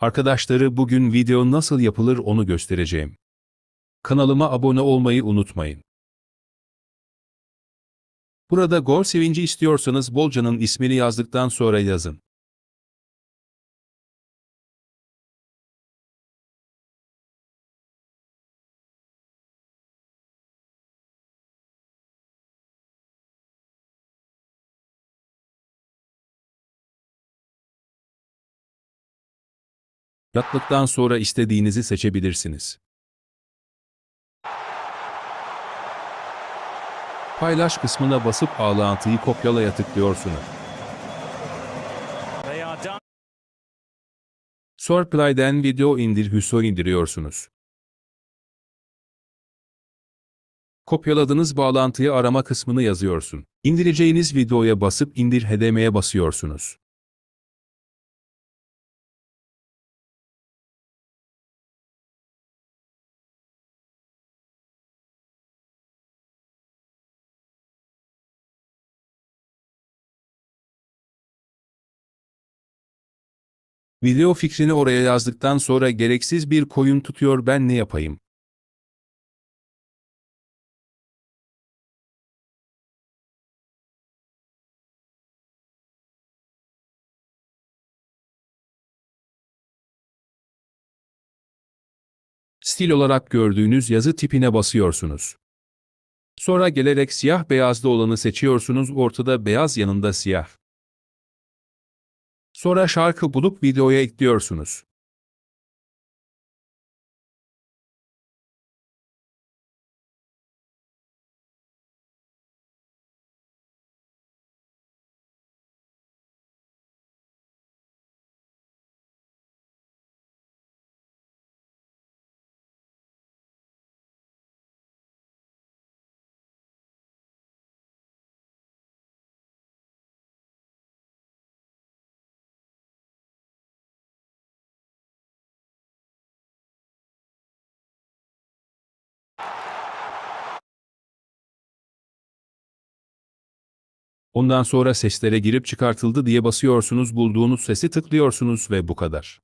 Arkadaşları bugün video nasıl yapılır onu göstereceğim. Kanalıma abone olmayı unutmayın. Burada gol sevinci istiyorsanız Bolca'nın ismini yazdıktan sonra yazın. Yattıktan sonra istediğinizi seçebilirsiniz. Paylaş kısmına basıp bağlantıyı kopyalaya tıklıyorsunuz. Surplay'den video indir Hüso indiriyorsunuz. Kopyaladığınız bağlantıyı arama kısmını yazıyorsun. İndireceğiniz videoya basıp indir HDMI'ye basıyorsunuz. Video fikrini oraya yazdıktan sonra gereksiz bir koyun tutuyor ben ne yapayım? Stil olarak gördüğünüz yazı tipine basıyorsunuz. Sonra gelerek siyah beyazlı olanı seçiyorsunuz ortada beyaz yanında siyah. Sonra şarkı bulup videoya ekliyorsunuz. Ondan sonra seslere girip çıkartıldı diye basıyorsunuz bulduğunuz sesi tıklıyorsunuz ve bu kadar.